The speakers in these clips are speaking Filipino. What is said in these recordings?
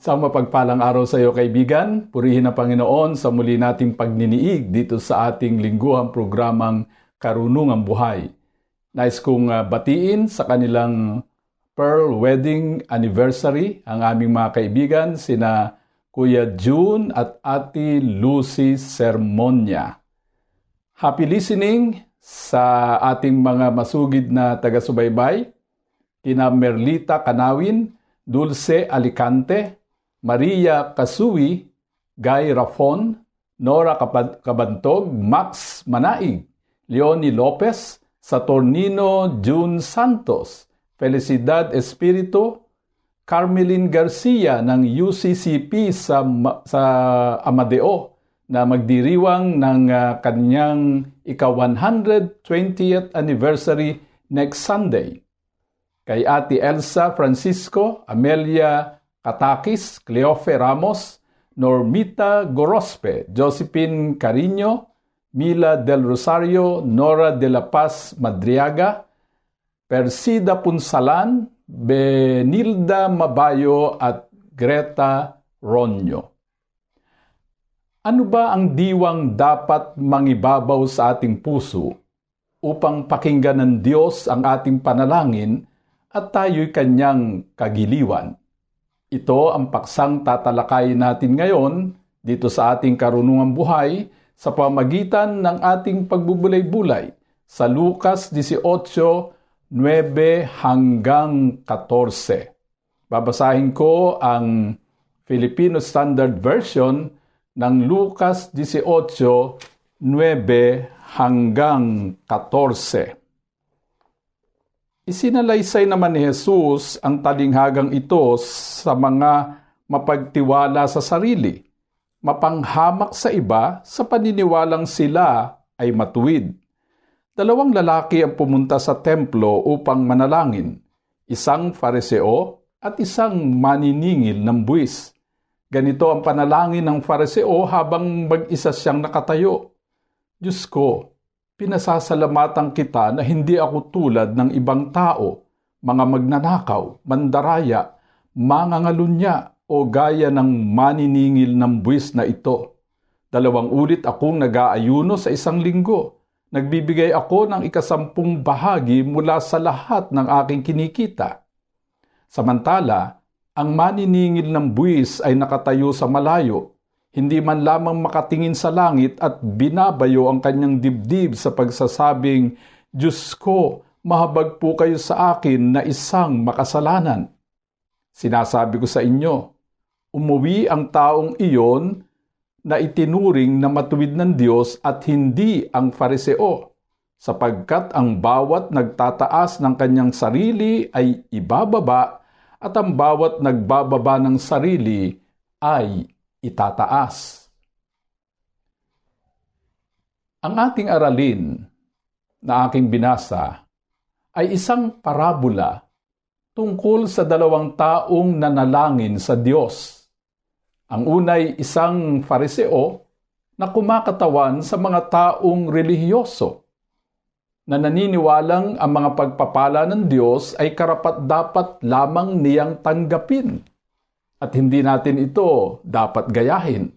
Sa mapagpalang araw sa iyo kaibigan, purihin ang Panginoon sa muli nating pagniniig dito sa ating lingguhang programang Karunungang Buhay. Nais kong uh, batiin sa kanilang Pearl Wedding Anniversary ang aming mga kaibigan, sina Kuya June at Ate Lucy Sermonia. Happy listening sa ating mga masugid na taga-subaybay, kina Merlita Kanawin, Dulce Alicante, Maria Kasui, Guy Rafon, Nora Kabantog, Max Manaig, Leonie Lopez, Saturnino June Santos, Felicidad Espiritu, Carmelin Garcia ng UCCP sa, sa Amadeo na magdiriwang ng uh, kanyang ika-120th anniversary next Sunday. Kay Ate Elsa Francisco, Amelia Katakis, Cleofe Ramos, Normita Gorospe, Josephine Cariño, Mila del Rosario, Nora de la Paz Madriaga, Persida Punsalan, Benilda Mabayo at Greta Ronyo. Ano ba ang diwang dapat mangibabaw sa ating puso upang pakinggan ng Diyos ang ating panalangin at tayo'y kanyang kagiliwan? Ito ang paksang tatalakayin natin ngayon dito sa ating karunungang buhay sa pamagitan ng ating pagbubulay-bulay sa Lucas 18:9 hanggang 14. Babasahin ko ang Filipino Standard Version ng Lucas 18:9 hanggang 14. Isinalaysay naman ni Jesus ang talinghagang ito sa mga mapagtiwala sa sarili, mapanghamak sa iba sa paniniwalang sila ay matuwid. Dalawang lalaki ang pumunta sa templo upang manalangin, isang fariseo at isang maniningil ng buwis. Ganito ang panalangin ng fariseo habang mag-isa siyang nakatayo. Diyos ko, pinasasalamatan kita na hindi ako tulad ng ibang tao, mga magnanakaw, mandaraya, mangangalunya o gaya ng maniningil ng buwis na ito. Dalawang ulit akong nag-aayuno sa isang linggo. Nagbibigay ako ng ikasampung bahagi mula sa lahat ng aking kinikita. Samantala, ang maniningil ng buwis ay nakatayo sa malayo, hindi man lamang makatingin sa langit at binabayo ang kanyang dibdib sa pagsasabing, Diyos ko, mahabag po kayo sa akin na isang makasalanan. Sinasabi ko sa inyo, umuwi ang taong iyon na itinuring na matuwid ng Diyos at hindi ang fariseo, sapagkat ang bawat nagtataas ng kanyang sarili ay ibababa at ang bawat nagbababa ng sarili ay itataas. Ang ating aralin na aking binasa ay isang parabola tungkol sa dalawang taong nanalangin sa Diyos. Ang unay isang fariseo na kumakatawan sa mga taong relihiyoso na naniniwalang ang mga pagpapala ng Diyos ay karapat-dapat lamang niyang tanggapin at hindi natin ito dapat gayahin.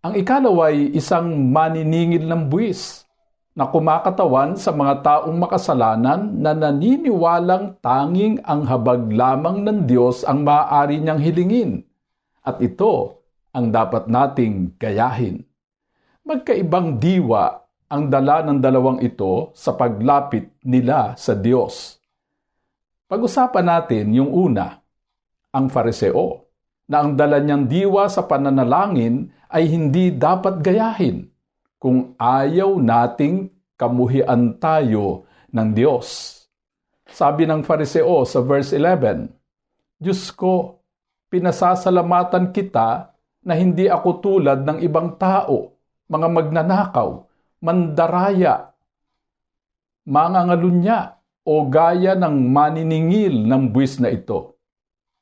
Ang ikalawa ay isang maniningil ng buwis na kumakatawan sa mga taong makasalanan na naniniwalang tanging ang habag lamang ng Diyos ang maaari niyang hilingin. At ito ang dapat nating gayahin. Magkaibang diwa ang dala ng dalawang ito sa paglapit nila sa Diyos. Pag-usapan natin yung una, ang fariseo, na ang dala niyang diwa sa pananalangin ay hindi dapat gayahin kung ayaw nating kamuhian tayo ng Diyos. Sabi ng fariseo sa verse 11, Diyos ko, pinasasalamatan kita na hindi ako tulad ng ibang tao, mga magnanakaw, mandaraya, mangangalunya, o gaya ng maniningil ng buwis na ito.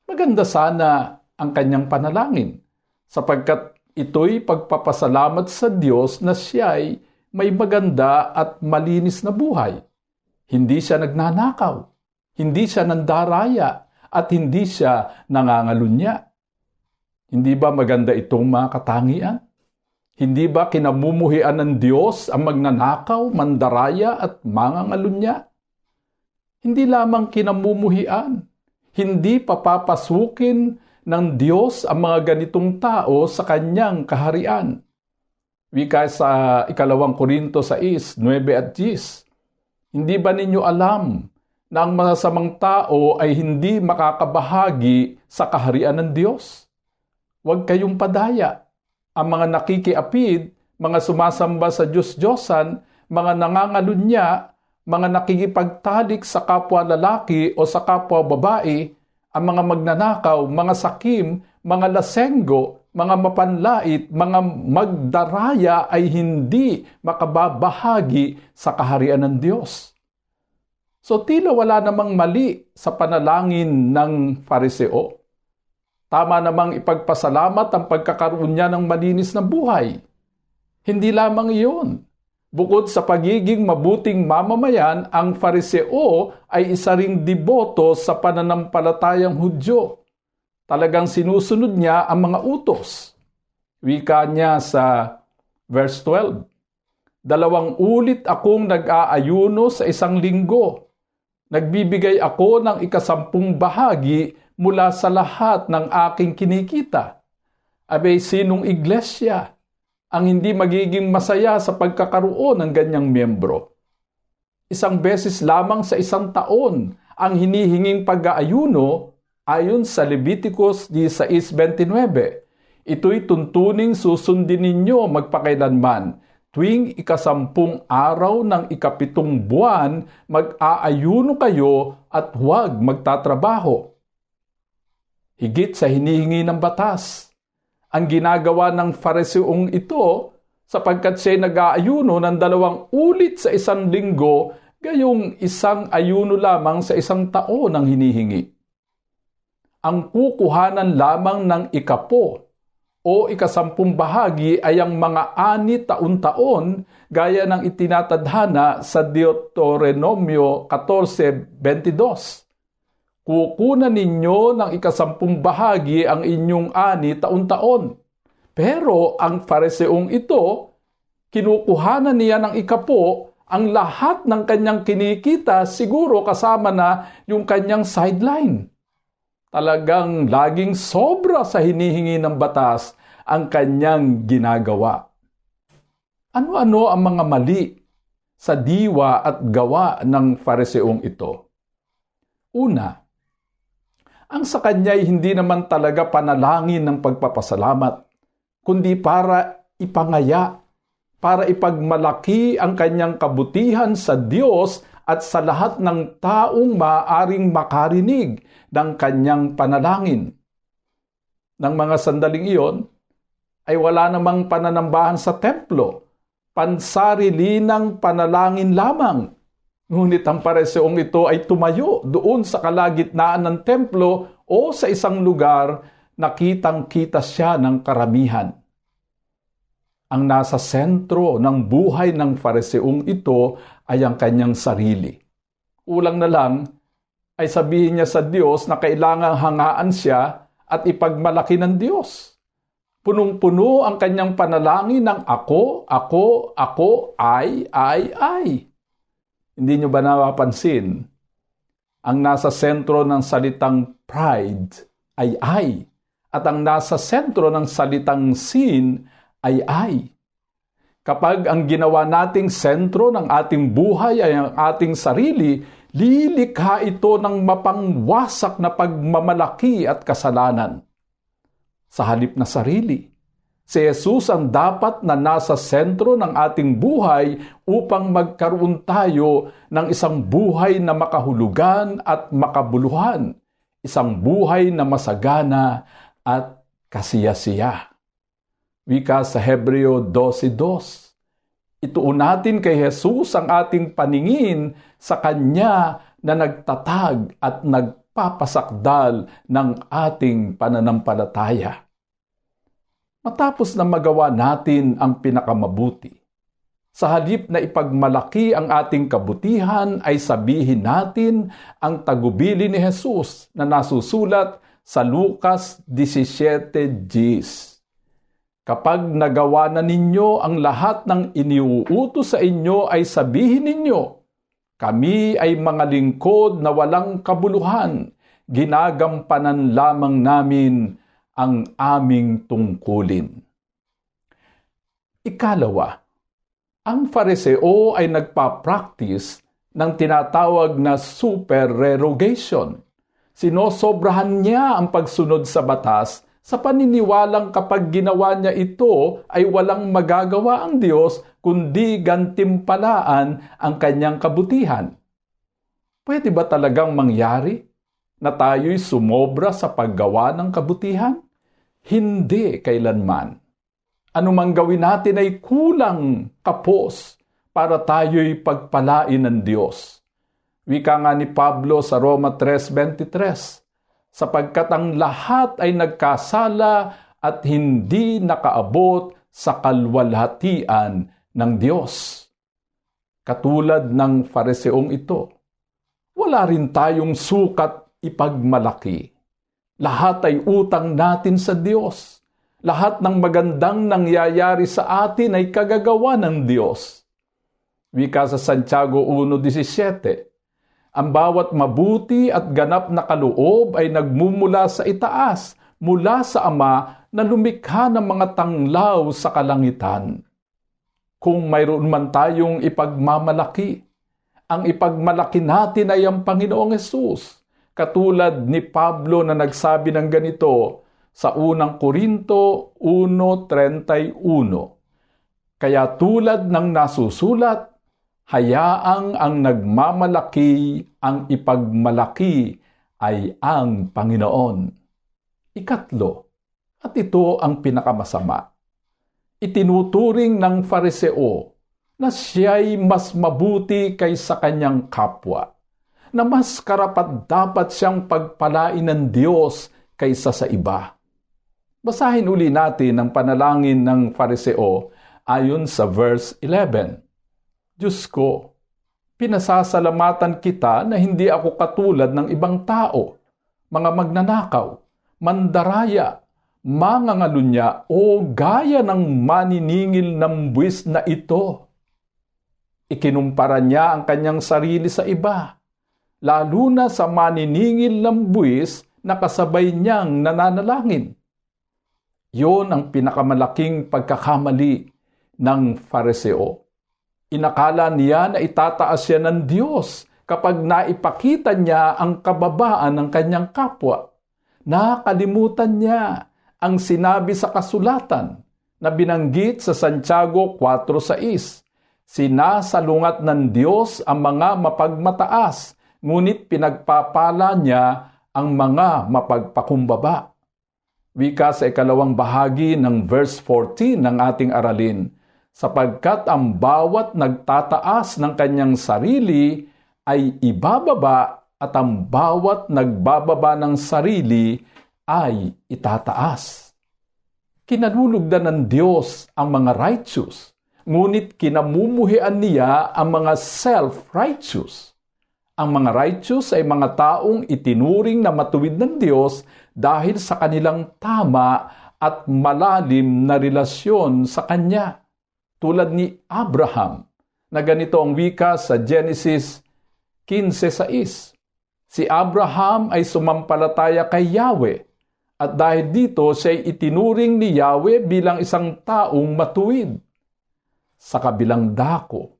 Maganda sana ang kanyang panalangin, sapagkat ito'y pagpapasalamat sa Diyos na siya'y may maganda at malinis na buhay. Hindi siya nagnanakaw, hindi siya nandaraya, at hindi siya nangangalunya. Hindi ba maganda itong mga katangian? Hindi ba kinamumuhian ng Diyos ang magnanakaw, mandaraya at mangangalunya? Hindi lamang kinamumuhian, hindi papapasukin ng Diyos ang mga ganitong tao sa kanyang kaharian. Wika sa ikalawang Korinto 6, 9 at 10. Hindi ba ninyo alam na ang masasamang tao ay hindi makakabahagi sa kaharian ng Diyos? Huwag kayong padaya. Ang mga nakikiapid, mga sumasamba sa Diyos-Diyosan, mga nangangalunya, mga nakikipagtalik sa kapwa lalaki o sa kapwa babae, ang mga magnanakaw, mga sakim, mga lasenggo, mga mapanlait, mga magdaraya ay hindi makababahagi sa kaharian ng Diyos. So tila wala namang mali sa panalangin ng fariseo. Tama namang ipagpasalamat ang pagkakaroon niya ng malinis na buhay. Hindi lamang iyon. Bukod sa pagiging mabuting mamamayan, ang fariseo ay isa ring deboto sa pananampalatayang Hudyo. Talagang sinusunod niya ang mga utos. Wika niya sa verse 12. Dalawang ulit akong nag-aayuno sa isang linggo Nagbibigay ako ng ikasampung bahagi mula sa lahat ng aking kinikita. Abay, sinong iglesia ang hindi magiging masaya sa pagkakaroon ng ganyang miyembro? Isang beses lamang sa isang taon ang hinihinging pag-aayuno ayon sa Leviticus 16.29. Ito'y tuntuning susundin ninyo magpakailanman tuwing ikasampung araw ng ikapitong buwan, mag-aayuno kayo at huwag magtatrabaho. Higit sa hinihingi ng batas, ang ginagawa ng fariseong ito sapagkat siya nag-aayuno ng dalawang ulit sa isang linggo gayong isang ayuno lamang sa isang taon ang hinihingi. Ang kukuhanan lamang ng ikapo o ikasampung bahagi ay ang mga ani taon-taon gaya ng itinatadhana sa Deuteronomio 14.22. Kukunan ninyo ng ikasampung bahagi ang inyong ani taon-taon. Pero ang fariseong ito, kinukuhanan niya ng ikapo ang lahat ng kanyang kinikita siguro kasama na yung kanyang sideline talagang laging sobra sa hinihingi ng batas ang kanyang ginagawa. Ano-ano ang mga mali sa diwa at gawa ng fariseong ito? Una, ang sa kanya ay hindi naman talaga panalangin ng pagpapasalamat, kundi para ipangaya, para ipagmalaki ang kanyang kabutihan sa Diyos at sa lahat ng taong maaaring makarinig ng kanyang panalangin. Nang mga sandaling iyon, ay wala namang pananambahan sa templo, pansarilinang panalangin lamang. Ngunit ang pareseong ito ay tumayo doon sa kalagitnaan ng templo o sa isang lugar na kitang-kita siya ng karamihan ang nasa sentro ng buhay ng fariseong ito ay ang kanyang sarili. Ulang na lang ay sabihin niya sa Diyos na kailangang hangaan siya at ipagmalaki ng Diyos. Punong-puno ang kanyang panalangin ng ako, ako, ako, ay, ay, ay. Hindi niyo ba napapansin? Ang nasa sentro ng salitang pride ay ay. At ang nasa sentro ng salitang sin ay ay. Kapag ang ginawa nating sentro ng ating buhay ay ang ating sarili, lilikha ito ng mapangwasak na pagmamalaki at kasalanan. Sa halip na sarili, si Jesus ang dapat na nasa sentro ng ating buhay upang magkaroon tayo ng isang buhay na makahulugan at makabuluhan, isang buhay na masagana at kasiyasiya. Wika sa Hebreo 12.2 Ituon natin kay Jesus ang ating paningin sa Kanya na nagtatag at nagpapasakdal ng ating pananampalataya. Matapos na magawa natin ang pinakamabuti, sa halip na ipagmalaki ang ating kabutihan ay sabihin natin ang tagubili ni Jesus na nasusulat sa Lucas 17.10. Kapag nagawa na ninyo ang lahat ng iniuutos sa inyo ay sabihin ninyo, kami ay mga lingkod na walang kabuluhan, ginagampanan lamang namin ang aming tungkulin. Ikalawa, ang fariseo ay nagpa-practice ng tinatawag na supererogation. Sinosobrahan niya ang pagsunod sa batas sa paniniwalang kapag ginawa niya ito ay walang magagawa ang Diyos kundi gantimpalaan ang kanyang kabutihan. Pwede ba talagang mangyari na tayo'y sumobra sa paggawa ng kabutihan? Hindi kailanman anumang gawin natin ay kulang kapos para tayo'y pagpalain ng Diyos. Wika nga ni Pablo sa Roma 3.23, sapagkat ang lahat ay nagkasala at hindi nakaabot sa kalwalhatian ng Diyos. Katulad ng fariseong ito, wala rin tayong sukat ipagmalaki. Lahat ay utang natin sa Diyos lahat ng magandang nangyayari sa atin ay kagagawa ng Diyos. Wika sa Santiago 1.17, Ang bawat mabuti at ganap na kaloob ay nagmumula sa itaas, mula sa Ama na lumikha ng mga tanglaw sa kalangitan. Kung mayroon man tayong ipagmamalaki, ang ipagmalaki natin ay ang Panginoong Yesus. Katulad ni Pablo na nagsabi ng ganito, sa unang Korinto 1.31. Kaya tulad ng nasusulat, hayaang ang nagmamalaki ang ipagmalaki ay ang Panginoon. Ikatlo, at ito ang pinakamasama. Itinuturing ng fariseo na siya'y mas mabuti kaysa kanyang kapwa, na mas karapat dapat siyang pagpalain ng Diyos kaysa sa iba. Basahin uli natin ang panalangin ng fariseo ayon sa verse 11. Diyos ko, pinasasalamatan kita na hindi ako katulad ng ibang tao, mga magnanakaw, mandaraya, mangangalunya o gaya ng maniningil ng buwis na ito. Ikinumpara niya ang kanyang sarili sa iba, lalo na sa maniningil ng buwis na kasabay niyang nananalangin yun ang pinakamalaking pagkakamali ng fariseo. Inakala niya na itataas siya ng Diyos kapag naipakita niya ang kababaan ng kanyang kapwa. Nakalimutan niya ang sinabi sa kasulatan na binanggit sa Santiago 4.6. Sinasalungat ng Diyos ang mga mapagmataas, ngunit pinagpapala niya ang mga mapagpakumbaba. Wika sa ikalawang bahagi ng verse 14 ng ating aralin, sapagkat ang bawat nagtataas ng kanyang sarili ay ibababa at ang bawat nagbababa ng sarili ay itataas. Kinalulugdan ng Diyos ang mga righteous, ngunit kinamumuhian niya ang mga self-righteous. Ang mga righteous ay mga taong itinuring na matuwid ng Diyos dahil sa kanilang tama at malalim na relasyon sa Kanya. Tulad ni Abraham, na ganito ang wika sa Genesis 15.6. Si Abraham ay sumampalataya kay Yahweh at dahil dito siya itinuring ni Yahweh bilang isang taong matuwid. Sa kabilang dako,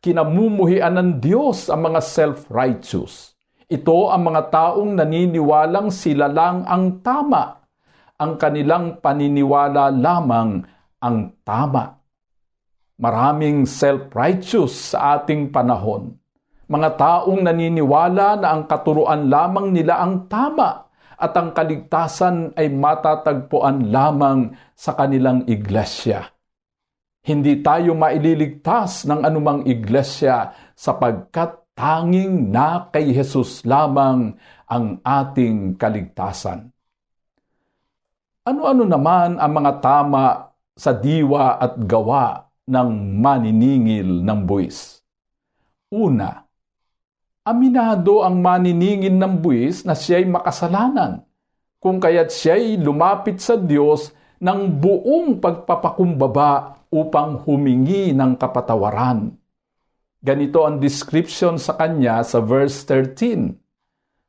kinamumuhian ng Diyos ang mga self-righteous ito ang mga taong naniniwalang sila lang ang tama. Ang kanilang paniniwala lamang ang tama. Maraming self-righteous sa ating panahon. mga taong naniniwala na ang katuruan lamang nila ang tama at ang kaligtasan ay matatagpuan lamang sa kanilang iglesia. Hindi tayo maililigtas ng anumang iglesia sapagkat tanging na kay Jesus lamang ang ating kaligtasan. Ano-ano naman ang mga tama sa diwa at gawa ng maniningil ng buwis? Una, aminado ang maniningil ng buwis na siya'y makasalanan, kung kaya't siya'y lumapit sa Diyos ng buong pagpapakumbaba upang humingi ng kapatawaran. Ganito ang description sa kanya sa verse 13.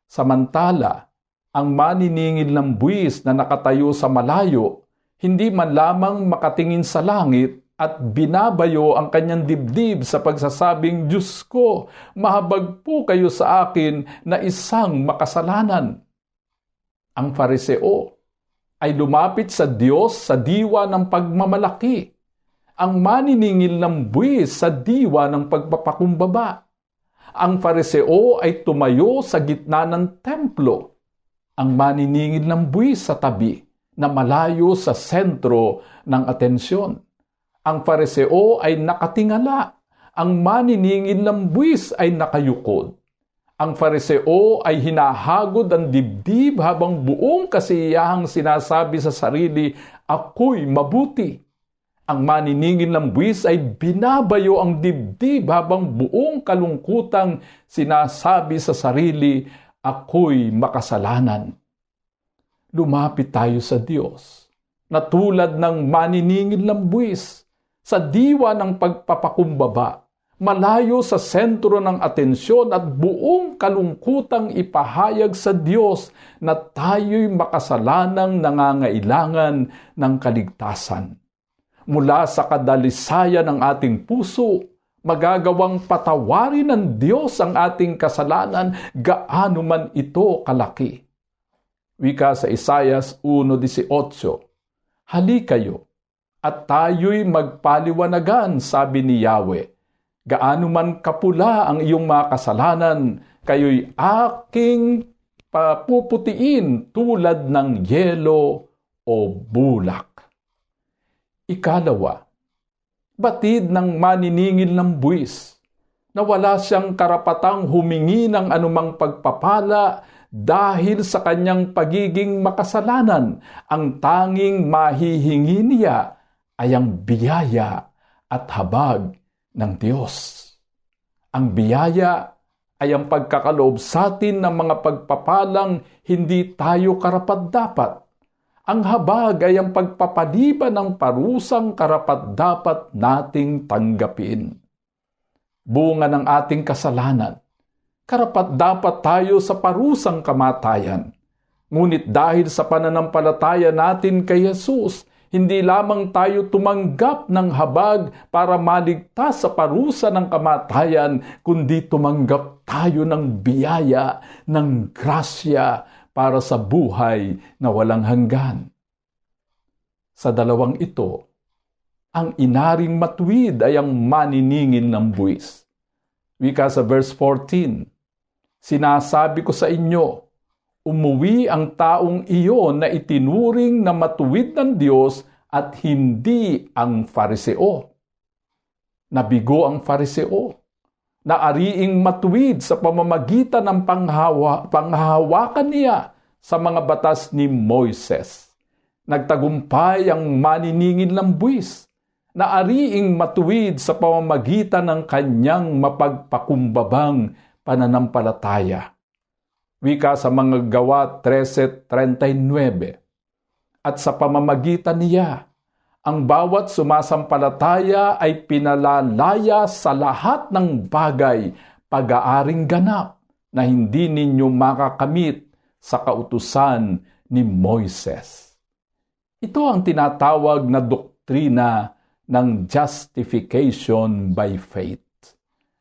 Samantala, ang maniningil ng buwis na nakatayo sa malayo, hindi man lamang makatingin sa langit at binabayo ang kanyang dibdib sa pagsasabing, Diyos ko, mahabag po kayo sa akin na isang makasalanan. Ang fariseo ay lumapit sa Diyos sa diwa ng pagmamalaki. Ang maniningil ng buwis sa diwa ng pagpapakumbaba. Ang fariseo ay tumayo sa gitna ng templo ang maniningil ng buwis sa tabi na malayo sa sentro ng atensyon. Ang fariseo ay nakatingala, ang maniningil ng buwis ay nakayukod. Ang fariseo ay hinahagod ang dibdib habang buong kasiyahang sinasabi sa sarili, Ako'y mabuti. Ang maniningil ng buwis ay binabayo ang dibdib habang buong kalungkutang sinasabi sa sarili, ako'y makasalanan. Lumapit tayo sa Diyos na tulad ng maniningil ng buwis sa diwa ng pagpapakumbaba, malayo sa sentro ng atensyon at buong kalungkutang ipahayag sa Diyos na tayo'y makasalanang nangangailangan ng kaligtasan. Mula sa kadalisayan ng ating puso, magagawang patawarin ng Diyos ang ating kasalanan gaano man ito kalaki. Wika sa Isayas 1.18, Hali kayo, at tayo'y magpaliwanagan, sabi ni Yahweh. Gaano man kapula ang iyong mga kasalanan, kayo'y aking papuputiin tulad ng yelo o bulak. Ikalawa, batid ng maniningil ng buwis na wala siyang karapatang humingi ng anumang pagpapala dahil sa kanyang pagiging makasalanan. Ang tanging mahihingi niya ay ang biyaya at habag ng Diyos. Ang biyaya ay ang pagkakaloob sa atin ng mga pagpapalang hindi tayo karapat-dapat ang habag ay ang pagpapaliban ng parusang karapat-dapat nating tanggapin. Bunga ng ating kasalanan, karapat-dapat tayo sa parusang kamatayan. Ngunit dahil sa pananampalataya natin kay Jesus, hindi lamang tayo tumanggap ng habag para maligtas sa parusa ng kamatayan, kundi tumanggap tayo ng biyaya, ng grasya, para sa buhay na walang hanggan. Sa dalawang ito, ang inaring matuwid ay ang maniningil ng buwis. Wika sa verse 14, Sinasabi ko sa inyo, umuwi ang taong iyon na itinuring na matuwid ng Diyos at hindi ang fariseo. Nabigo ang fariseo na ariing matuwid sa pamamagitan ng panghawa, panghahawakan niya sa mga batas ni Moises. Nagtagumpay ang maniningil ng buwis na ariing matuwid sa pamamagitan ng kanyang mapagpakumbabang pananampalataya. Wika sa mga gawa 13.39 At sa pamamagitan niya, ang bawat sumasampalataya ay pinalalaya sa lahat ng bagay pag-aaring ganap na hindi ninyo makakamit sa kautusan ni Moises. Ito ang tinatawag na doktrina ng justification by faith.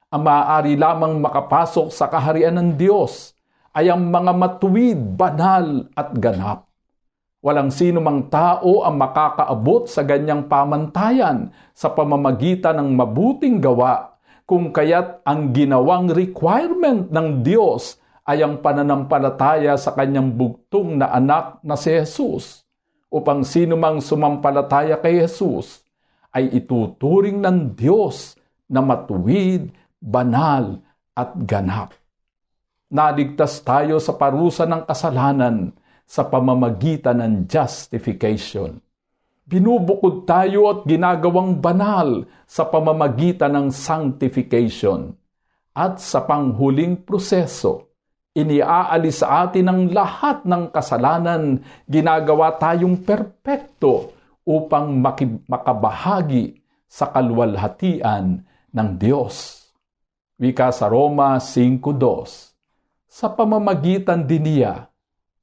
Ang maaari lamang makapasok sa kaharian ng Diyos ay ang mga matuwid, banal at ganap. Walang sino mang tao ang makakaabot sa ganyang pamantayan sa pamamagitan ng mabuting gawa, kung kaya't ang ginawang requirement ng Diyos ay ang pananampalataya sa kanyang bugtong na anak na si Jesus upang sino mang sumampalataya kay Jesus ay ituturing ng Diyos na matuwid, banal at ganap. Naligtas tayo sa parusa ng kasalanan sa pamamagitan ng justification. Binubukod tayo at ginagawang banal sa pamamagitan ng sanctification. At sa panghuling proseso, iniaalis sa atin ang lahat ng kasalanan, ginagawa tayong perpekto upang makabahagi sa kalwalhatian ng Diyos. Wika sa Roma 5.2 Sa pamamagitan din niya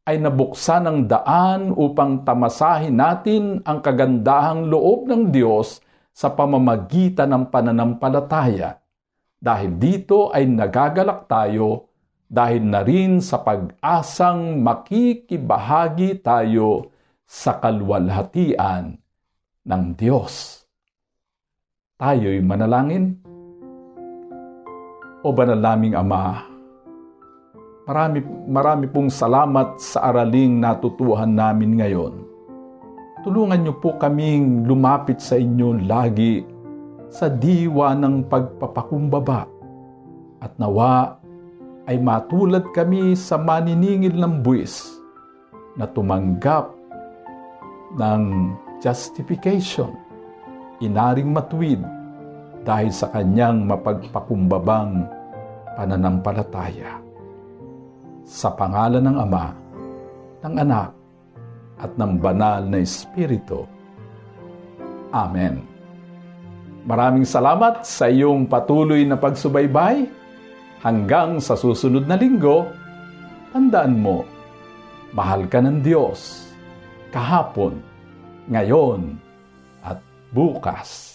ay nabuksan ang daan upang tamasahin natin ang kagandahang loob ng Diyos sa pamamagitan ng pananampalataya. Dahil dito ay nagagalak tayo dahil na rin sa pag-asang makikibahagi tayo sa kalwalhatian ng Diyos. Tayo'y manalangin. O banal naming Ama, marami, marami pong salamat sa araling natutuhan namin ngayon. Tulungan niyo po kaming lumapit sa inyo lagi sa diwa ng pagpapakumbaba at nawa ay matulad kami sa maniningil ng buwis na tumanggap ng justification, inaring matuwid dahil sa kanyang mapagpakumbabang pananampalataya. Sa pangalan ng Ama, ng Anak, at ng Banal na Espiritu. Amen. Maraming salamat sa iyong patuloy na pagsubaybay. Hanggang sa susunod na linggo, tandaan mo, mahal ka ng Diyos kahapon, ngayon, at bukas.